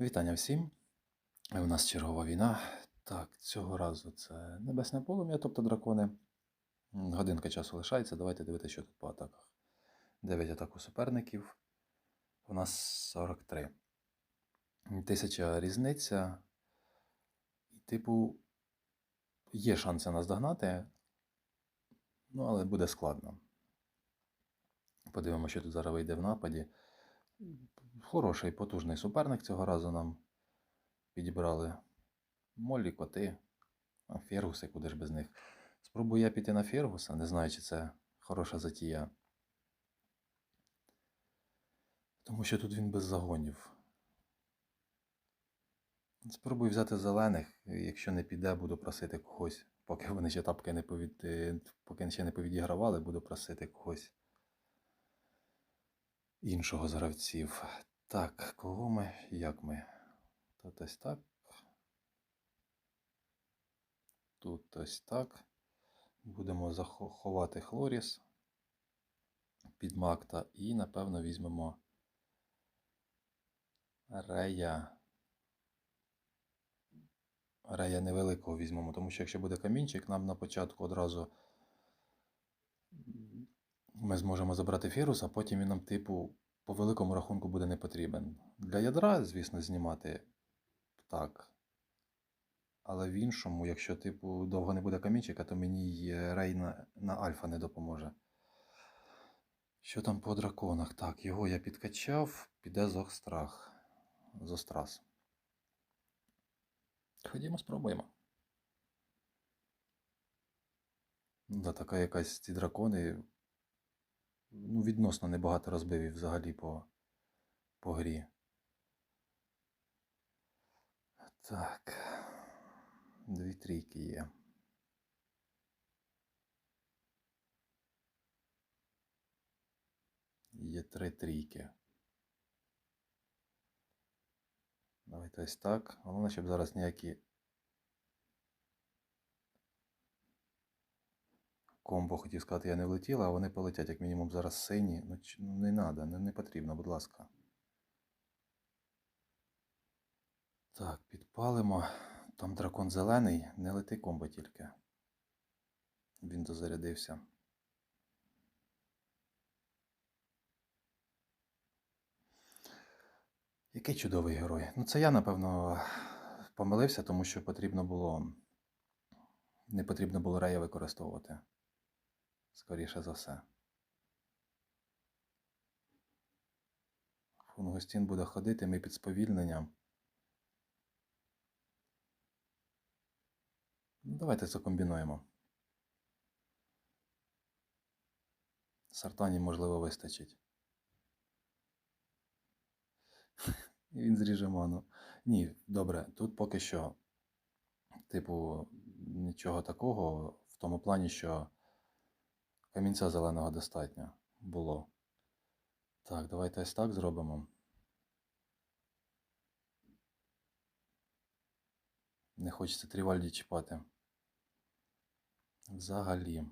Вітання всім. У нас чергова війна. Так, цього разу це небесне полум'я, тобто дракони. Годинка часу лишається. Давайте дивитися, що тут по атаках. 9 атак у суперників. У нас 43. Тисяча різниця. І, типу, є шанси нас догнати, ну, але буде складно. Подивимося, що тут зараз вийде в нападі. Хороший, потужний суперник цього разу нам підібрали. Молі, коти, Фергуси, куди ж без них. Спробую я піти на Фергуса, не знаю, чи це хороша затія. Тому що тут він без загонів. Спробую взяти зелених, якщо не піде, буду просити когось. Поки вони ще тапки не повід... е, поки ще не повідігравали, буду просити когось іншого з гравців. Так, кого ми, як ми? Тут ось так. Тут ось так. Будемо заховати хлоріс під Макта і, напевно, візьмемо рея. Рея невеликого візьмемо, тому що якщо буде камінчик, нам на початку одразу ми зможемо забрати фірус, а потім він нам, типу, по великому рахунку буде не потрібен. Для ядра, звісно, знімати так. Але в іншому, якщо, типу, довго не буде камінчика, то мені рей на, на альфа не допоможе. Що там по драконах? Так, його я підкачав, піде Зохстрах. Зострас. Ходімо, спробуємо. Да, така якась ці дракони. Ну, відносно небагато розбивів взагалі по, по грі. Так. Дві трійки є. Є три трійки. Давайте ось так. Головне, щоб зараз ніякі комбо, хотів сказати, я не влетіла, а вони полетять, як мінімум, зараз сині. Ну, ну не треба, не, не потрібно, будь ласка. Так, підпалимо. Там дракон зелений, не лети комбо тільки. Він дозарядився. Який чудовий герой. Ну, це я, напевно, помилився, тому що потрібно було. Не потрібно було рея використовувати. Скоріше за все. Фунгостін буде ходити, ми під сповільненням. Ну, давайте закомбінуємо. Сартані, можливо, вистачить. Він зріже ману. Ні, добре, тут поки що, типу, нічого такого в тому плані, що камінця зеленого достатньо було. Так, давайте ось так зробимо. Не хочеться Трівальді чіпати. Взагалі.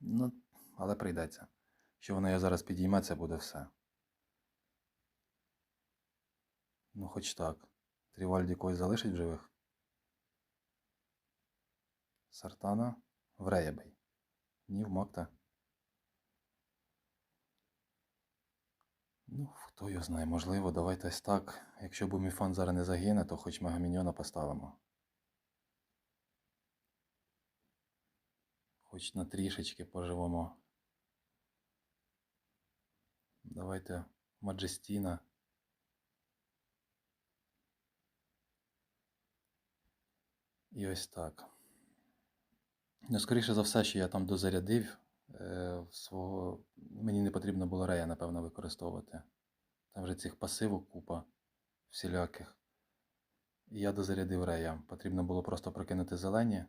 Ну, але прийдеться. Що воно я зараз підійме, це буде все. Ну, хоч так. Трівальді когось залишить в живих. Сартана в Реябей. Ні, в Макта. Ну, хто його знає, можливо, давайте ось так. Якщо Буміфан зараз не загине, то хоч Мегаміньйона поставимо. Хоч на трішечки поживемо. Давайте Маджестіна. І ось так. Ну, скоріше за все, що я там дозарядив е, свого. Мені не потрібно було рея, напевно, використовувати. Там вже цих пасивок купа всіляких. І я дозарядив рея. Потрібно було просто прокинути зелені.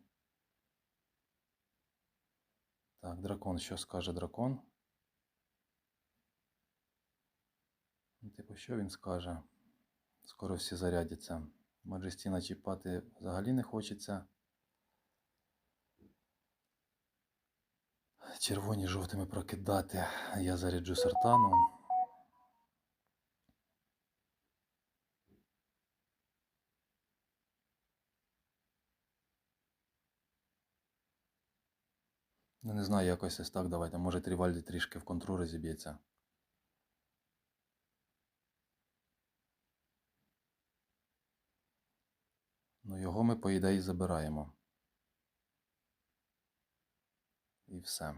Так, дракон, що скаже дракон? Ну, Типу, що він скаже? Скоро всі зарядяться. Маджестіна чіпати взагалі не хочеться. червоні жовтими прокидати. Я заряджу сартану. Ну, не знаю, якось ось так давайте. Може Трівальді трішки в контру розіб'ється. Ну, його ми, по ідеї, забираємо. І все.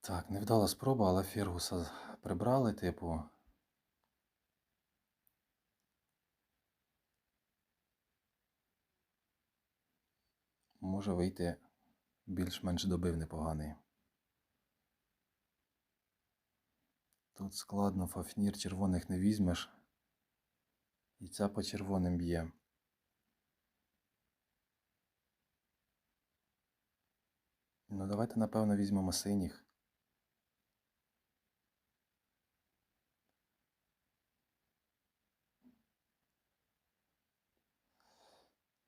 Так, невдала спроба, але Фергуса прибрали, типу. Може вийти більш-менш добив непоганий. Тут складно, Фафнір червоних не візьмеш. І ця по червоним б'є. Ну, давайте, напевно, візьмемо синіх.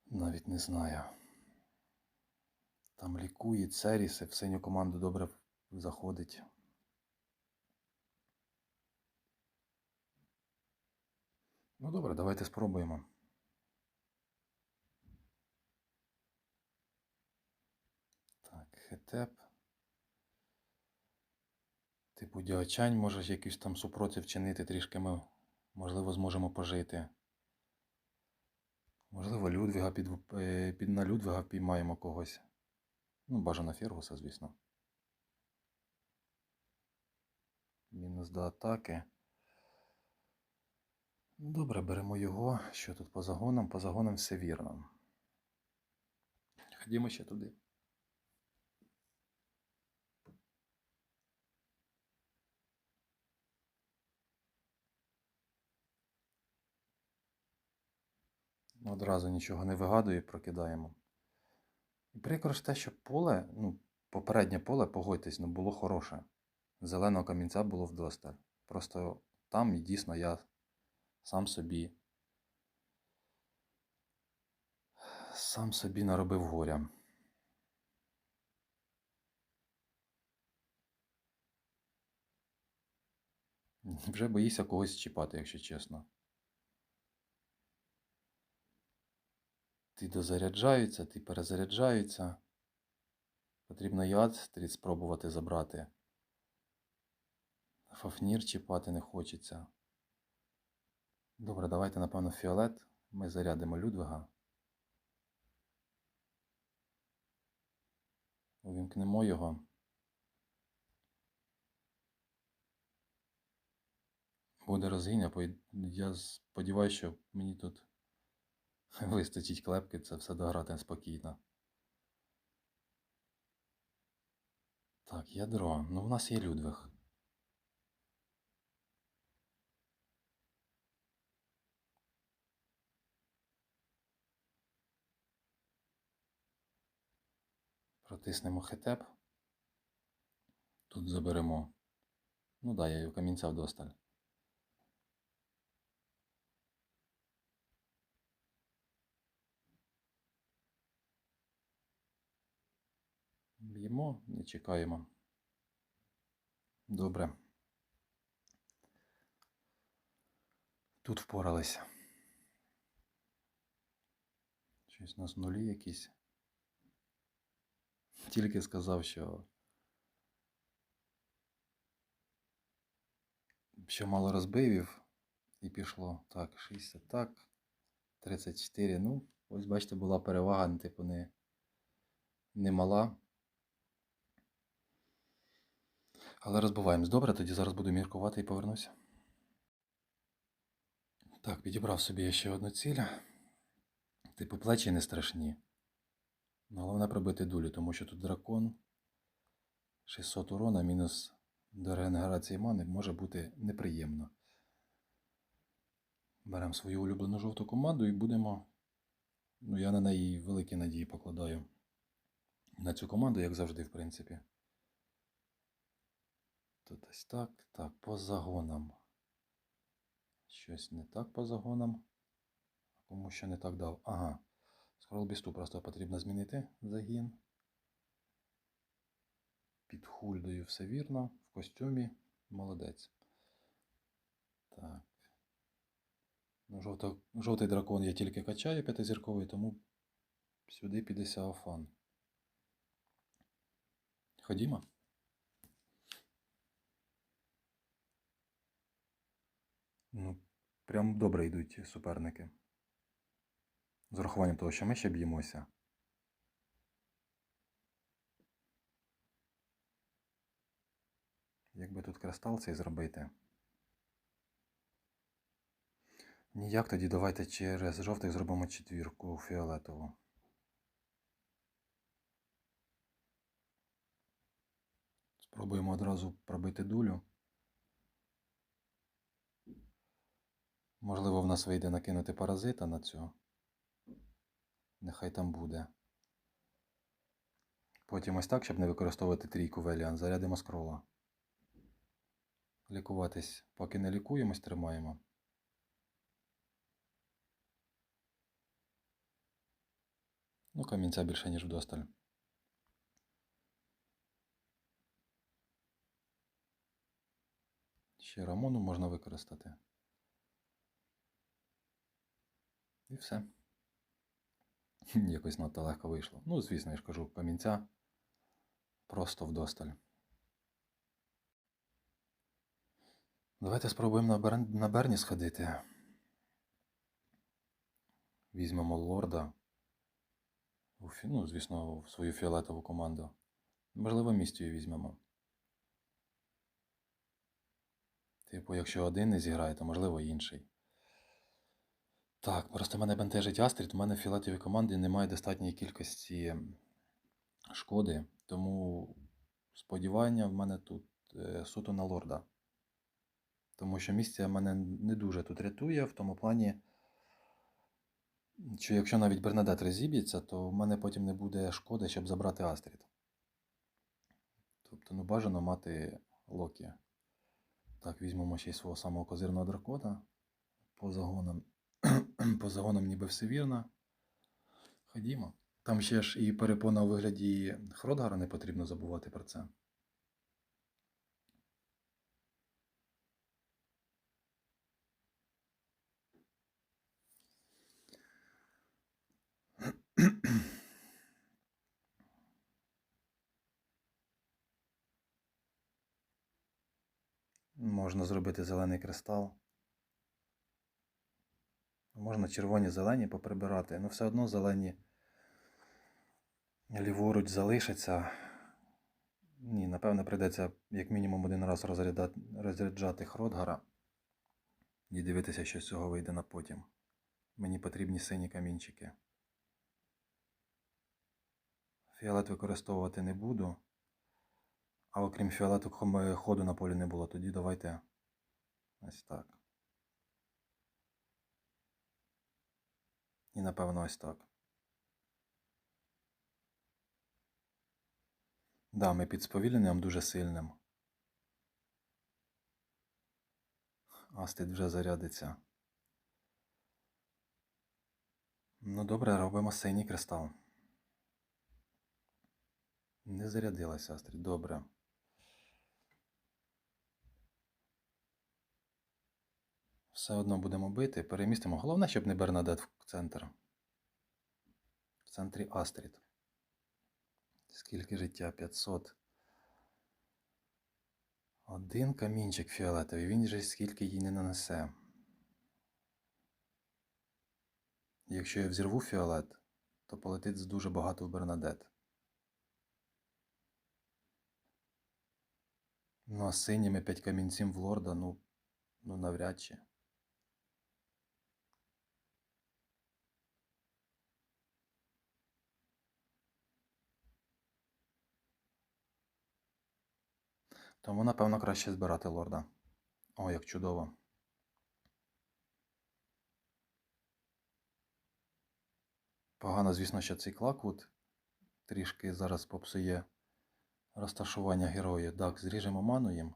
Навіть не знаю. Там лікує Церіс і в синю команду добре заходить. Ну добре, давайте спробуємо. Так, хетеп. Типу діачань може якийсь там супротив чинити, трішки ми, можливо, зможемо пожити. Можливо, Людвіга під, е, під на Людвіга впіймаємо когось. Ну, бажано Фергуса, звісно. Мінус до атаки. Добре, беремо його. Що тут по загонам? По загонам все вірно. Ходімо ще туди. Одразу нічого не вигадую, прокидаємо. І прикро ж те, що поле, ну, попереднє поле, погодьтесь, ну, було хороше. Зеленого камінця було вдосталь. Просто там дійсно я сам собі. Сам собі наробив горя. Вже боїся когось чіпати, якщо чесно. Ті дозаряджаються, ті перезаряджаються. Потрібно яд спробувати забрати. Фафнір чіпати не хочеться. Добре, давайте, напевно, фіолет. Ми зарядимо Людвига. Увімкнемо його. Буде розгіння, я сподіваюся, що мені тут вистачить клепки, це все дограти спокійно. Так, ядро. Ну, в нас є Людвиг. Протиснемо хетеп. Тут заберемо. Ну да, я його камінця вдосталь. Б'ємо, не чекаємо. Добре. Тут впоралися. Щось у нас нулі якісь. Тільки сказав, що. Що мало розбивів і пішло. Так, 60 так. 34. Ну, ось бачите, була перевага, ну, типу, не, не мала. Але розбиваємось. Добре, тоді зараз буду міркувати і повернуся. Так, підібрав собі ще одну ціль. Типу, плечі не страшні. Головне пробити дулю, тому що тут дракон 600 урона мінус до регенерації мани може бути неприємно. Беремо свою улюблену жовту команду і будемо. Ну, я на неї великі надії покладаю. На цю команду, як завжди, в принципі. Тут ось так. Так, по загонам. Щось не так по загонам. Кому що не так дав. Ага. Скролбісту просто потрібно змінити загін. Під хульдою все вірно. В костюмі. Молодець. Так. Ну, жовто, жовтий дракон я тільки качаю п'ятизірковий, тому сюди піде Сяофан. Ходімо. Ну, прям добре йдуть суперники. З урахуванням того, що ми ще б'ємося. Якби тут кристал цей зробити. Ніяк тоді давайте через жовтий зробимо четвірку фіолетову. Спробуємо одразу пробити дулю. Можливо, в нас вийде накинути паразита на цю. Нехай там буде. Потім ось так, щоб не використовувати трійку Веліан, зарядимо скрола. Лікуватись, поки не лікуємось, тримаємо. Ну, камінця більше, ніж вдосталь. Ще рамону можна використати. І все. Якось надто легко вийшло. Ну, звісно, я ж кажу, камінця просто вдосталь. Давайте спробуємо на, Бер... на Берні сходити. Візьмемо лорда. У фі... Ну, звісно, в свою фіолетову команду. Можливо, містію візьмемо. Типу, якщо один не зіграє, то можливо інший. Так, просто мене бентежить Астрід. У мене в фіолетовій команді немає достатньої кількості шкоди, тому сподівання в мене тут е, суто на лорда. Тому що місця мене не дуже тут рятує, в тому плані, що якщо навіть Бернадет розіб'ється, то в мене потім не буде шкоди, щоб забрати Астрід. Тобто, ну бажано мати Локі. Так, візьмемо ще й свого самого козирного дракона. По загонам. По загонам ніби все вірно. Ходімо. Там ще ж і перепона у вигляді Хродгара не потрібно забувати про це. Можна зробити зелений кристал. Можна червоні зелені поприбирати, але все одно зелені ліворуч залишаться. Ні, напевно, прийдеться як мінімум один раз розряджати Хродгара і дивитися, що з цього вийде на потім. Мені потрібні сині камінчики. Фіолет використовувати не буду. А окрім фіолету ходу на полі не було, тоді давайте ось так. І напевно ось так. Да, ми під сповільненням дуже сильним. Астид вже зарядиться. Ну добре, робимо синій кристал. Не зарядилася Астрід, добре. Все одно будемо бити, перемістимо. Головне, щоб не Бернадет в центр. В центрі Астрід. Скільки життя? 500. Один камінчик фіолетовий. Він же скільки їй не нанесе. Якщо я взірву фіолет, то полетить дуже багато в Бернадет. Ну, а синіми 5 камінців в лорда, ну, ну навряд чи. Тому, напевно, краще збирати лорда. О, як чудово. Погано, звісно, що цей клаквуд трішки зараз попсує розташування героїв. Так, зріжемо ману їм.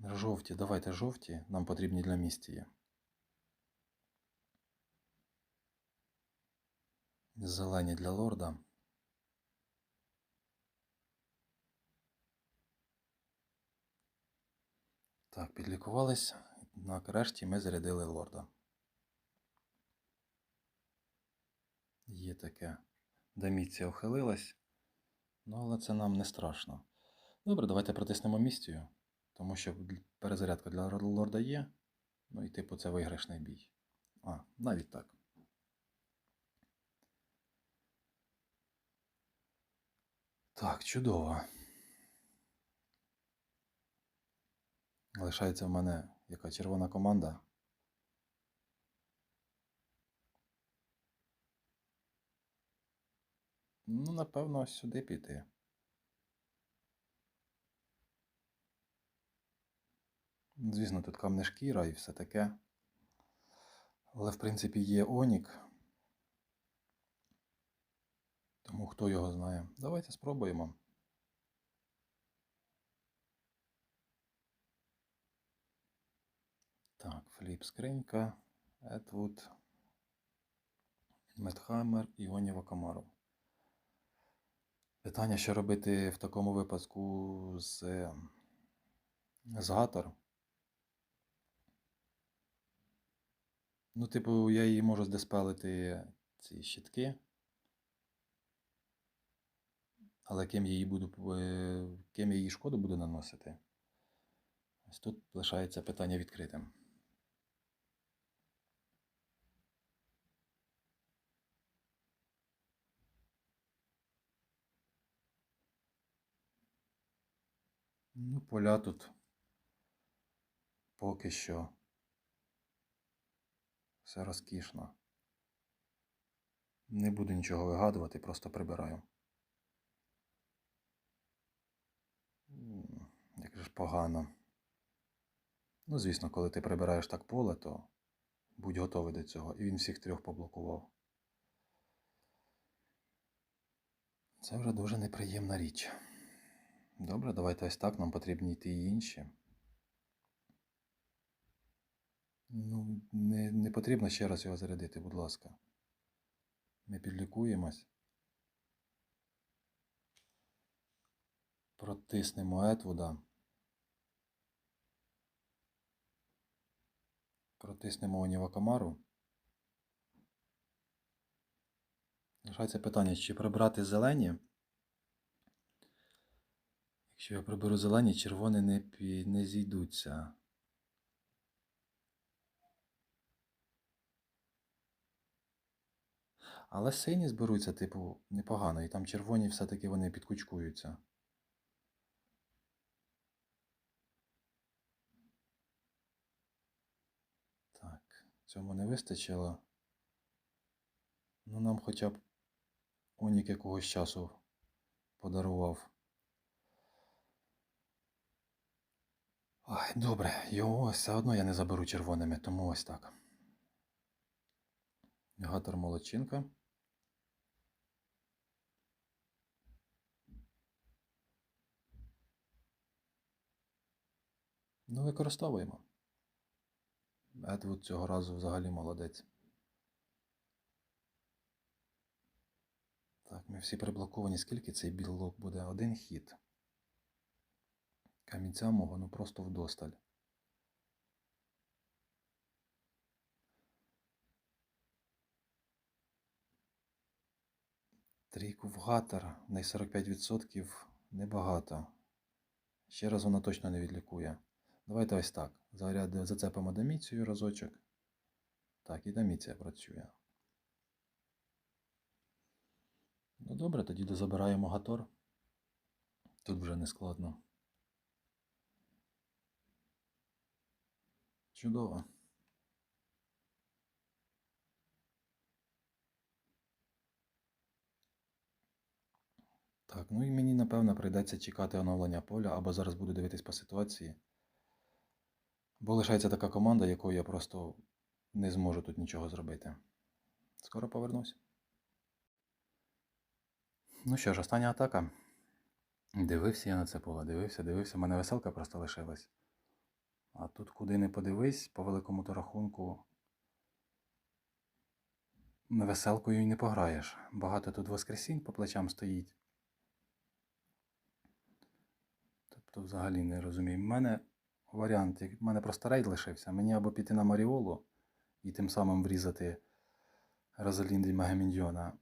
Жовті, давайте жовті, нам потрібні для містії. Зелені для лорда. Так, підлікувались. Нарешті ми зарядили лорда. Є таке. Деміція ухилилась. Ну, але це нам не страшно. Добре, давайте протиснемо місцію, тому що перезарядка для лорда є. Ну і типу це виграшний бій. А, навіть так. Так, чудово. Лишається в мене яка червона команда. Ну, напевно, сюди піти. Звісно, тут камне шкіра і все таке. Але, в принципі, є Онік. Тому хто його знає. Давайте спробуємо. Так, фліп скринька, Етвуд, Метхаймер і Оніва Камару. Питання, що робити в такому випадку з, з Гатор. Ну, типу, я її можу здеспелити ці щитки. Але ким я її буду, е, ким я її шкоду буду наносити? Ось тут лишається питання відкритим. Ну, поля тут поки що все розкішно. Не буду нічого вигадувати, просто прибираю. Як же ж погано. Ну, звісно, коли ти прибираєш так поле, то будь готовий до цього. І він всіх трьох поблокував. Це вже дуже неприємна річ. Добре, давайте ось так, нам потрібні йти і інші. Ну, не, не потрібно ще раз його зарядити, будь ласка. Ми підлікуємось. Протиснемо Етвуда. Протиснемо Оніва Камару. Лишається питання, чи прибрати зелені. Якщо я приберу зелені, червоні не, не зійдуться. Але сині зберуться, типу, непогано, і там червоні все-таки вони підкучкуються. Так, цьому не вистачило. Ну, нам хоча б Онік якогось часу подарував. Ай, добре, його все одно я не заберу червоними, тому ось так. Гатор молодчинка. Ну, використовуємо. Едвуд цього разу взагалі молодець. Так, ми всі приблоковані. Скільки цей білок буде? Один хід. Камінця мого, ну просто вдосталь. Трійку в гатер, неї 45% небагато. Ще раз вона точно не відлікує. Давайте ось так. Заряд зацепимо доміцію разочок. Так, і доміція працює. Ну добре, тоді дозабираємо гатор. Тут вже не складно. Чудово. Так, ну і мені, напевно, прийдеться чекати оновлення поля, або зараз буду дивитись по ситуації. Бо лишається така команда, якою я просто не зможу тут нічого зробити. Скоро повернусь. Ну що ж, остання атака. Дивився я на це поле, дивився, дивився. У мене веселка просто лишилась. А тут куди не подивись, по великому то рахунку. веселкою і не пограєш. Багато тут воскресінь по плечам стоїть. Тобто взагалі не розумію. У мене варіант, в мене просто рейд лишився. Мені або піти на Маріолу і тим самим врізати Розалінді Мегаміньйона,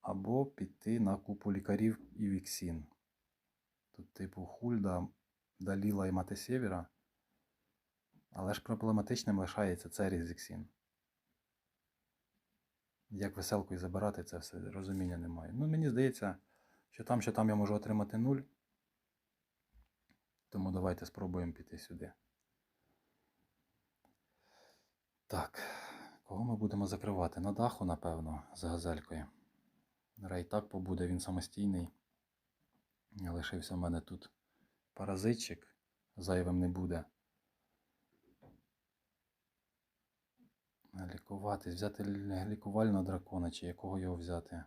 або піти на купу лікарів і Віксін. Тут, типу, Хульда, Даліла і Мати Сєвєра. Але ж проблематичним лишається Церіс Зіксін. Як веселкою забирати це все, розуміння немає. Ну, мені здається, що там, що там я можу отримати нуль. Тому давайте спробуємо піти сюди. Так, кого ми будемо закривати? На даху, напевно, з газелькою. Рей так побуде, він самостійний. Лишився в мене тут паразитчик, зайвим не буде. Лікуватись, взяти лікувального дракона, чи якого його взяти.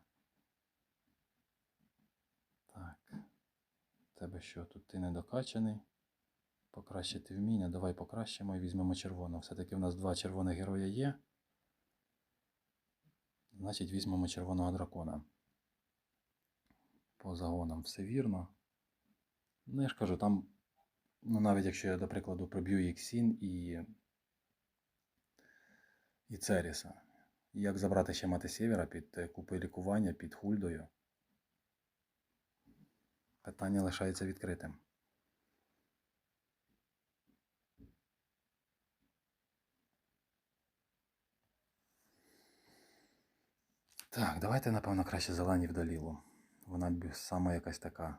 Так. Тебе що? Тут ти недокачаний. Покращити вміння. Давай покращимо і візьмемо червоного. Все-таки в нас два червоних героя є. Значить, візьмемо червоного дракона. По загонам все вірно. Ну, я ж кажу, там, ну навіть якщо я, до прикладу, проб'ю Іксін і. і Церіса. Як забрати ще мати Сєвєра під е, купи лікування, під Хульдою? Питання лишається відкритим. Так, давайте, напевно, краще зелені в долілу. Вона б сама якась така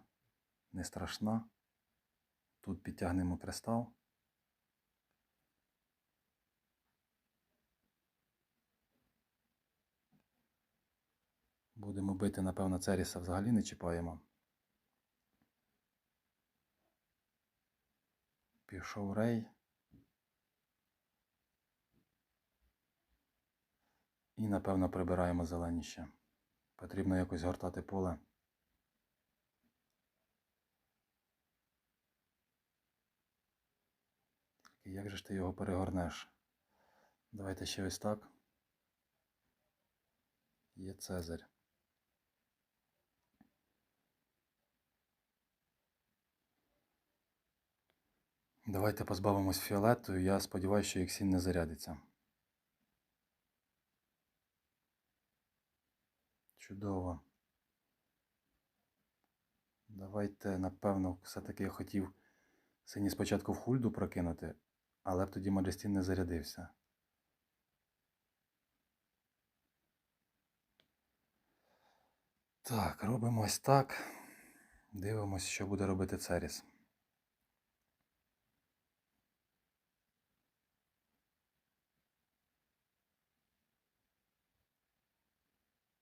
не страшна. Тут підтягнемо кристал. Будемо бити, напевно, Церіса взагалі не чіпаємо. Пішов рей. І, напевно, прибираємо зелені ще. Потрібно якось гортати поле. Тільки Як же ж ти його перегорнеш? Давайте ще ось так. Є Цезарь. Давайте позбавимось фіолету. Я сподіваюся, що Іксін не зарядиться. Чудово. Давайте, напевно, все-таки я хотів синій спочатку в хульду прокинути, але б тоді Маджестін не зарядився. Так, робимо ось так. Дивимось, що буде робити Церіс.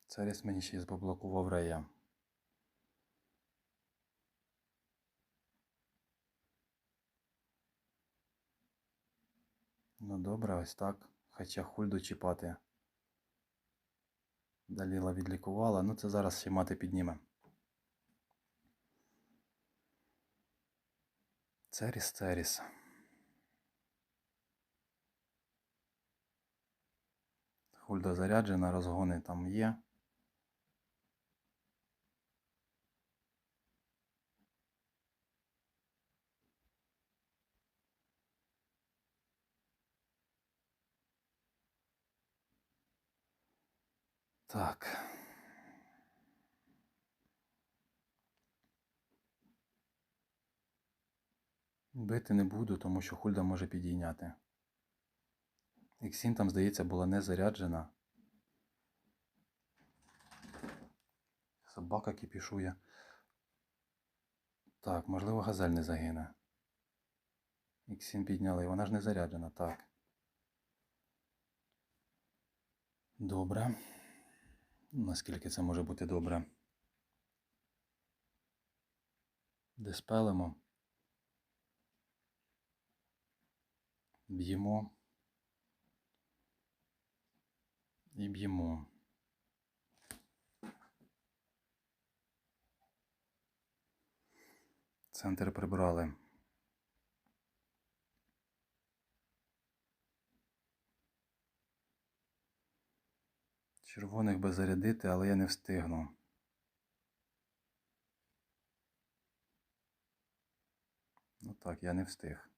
Церіс мені ще й заблокував рея. Ну добре, ось так. Хоча хульду чіпати. Даліла відлікувала, ну це зараз ще мати підніме. Церіс, Церіс. Хульда заряджена, розгони там є. Так. Бити не буду, тому що Хульда може підійняти. Іксін там, здається, була не заряджена. Собака кіпішує. Так, можливо, газель не загине. Іксін підняли, вона ж не заряджена, так. Добре. Наскільки це може бути добре? Диспелимо. Б'ємо. І б'ємо. Центр прибрали. Червоних би зарядити, але я не встигну. Ну так, я не встиг.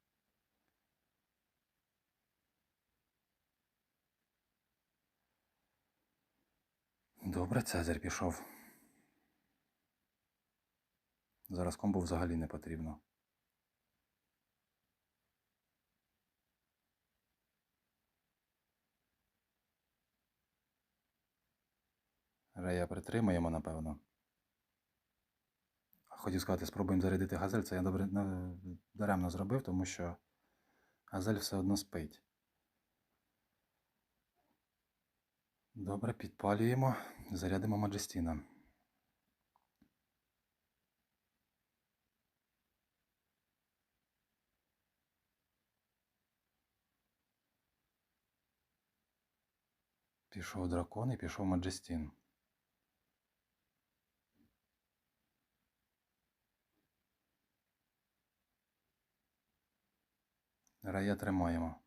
Добре, Цезарь пішов. Зараз комбо взагалі не потрібно. Рея притримаємо, напевно. Хотів сказати, спробуємо зарядити газель. Це я добре не- даремно зробив, тому що газель все одно спить. Добре, підпалюємо, зарядимо Маджестіна. Пішов дракон і пішов Маджестін. Рая тримаємо.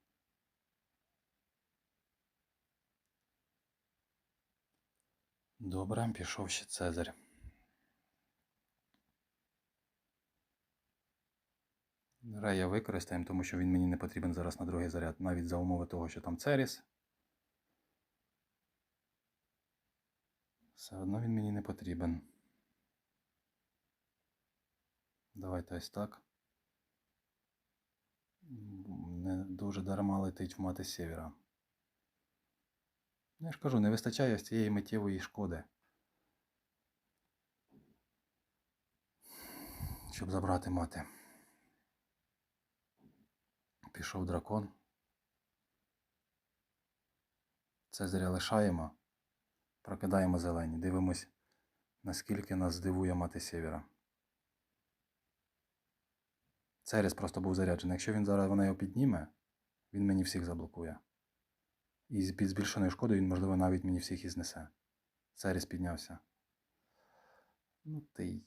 Добре, пішов ще Цезарь. Рея використаємо, тому що він мені не потрібен зараз на другий заряд, навіть за умови того, що там Церіс. Все одно він мені не потрібен. Давайте ось так. Не дуже дарма летить в мати сєвєра. Ну, Я ж кажу, не вистачає ось цієї миттєвої шкоди. Щоб забрати мати. Пішов дракон. Цезаря лишаємо. Прокидаємо зелені. Дивимось, наскільки нас здивує мати сєвєра. Церіс просто був заряджений. Якщо він зараз вона його підніме, він мені всіх заблокує. І під збільшеною шкодою він, можливо, навіть мені всіх і знесе. Церіс піднявся. Ну ти. й.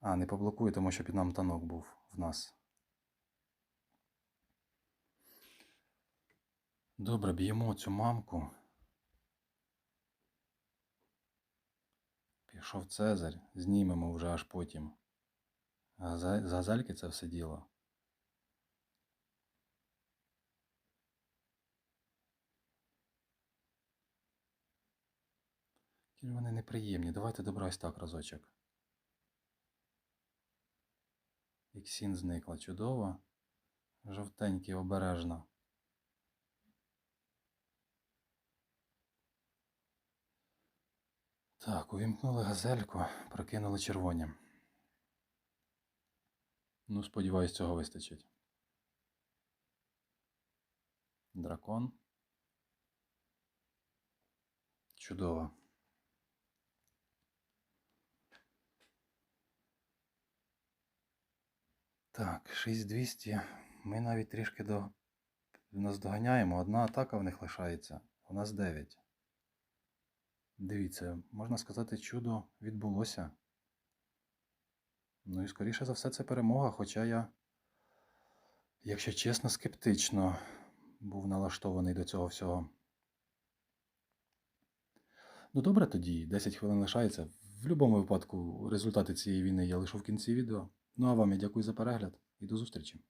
А, не поблокує, тому що під нам танок був в нас. Добре, б'ємо цю мамку. Пішов Цезарь, знімемо вже аж потім. Газа- З газельки це все діло. Які вони неприємні. Давайте добра ось так разочок. Іксін зникла чудово. Жовтенький обережно. Так, увімкнули газельку, прокинули червоні. Ну, сподіваюсь, цього вистачить. Дракон. Чудово. Так, 6200. Ми навіть трішки до... нас доганяємо. Одна атака в них лишається. У нас 9. Дивіться, можна сказати, чудо відбулося. Ну і скоріше за все це перемога, хоча я, якщо чесно, скептично був налаштований до цього всього. Ну добре тоді, 10 хвилин лишається. В будь-якому випадку результати цієї війни я лишу в кінці відео. Ну а вам я дякую за перегляд і до зустрічі.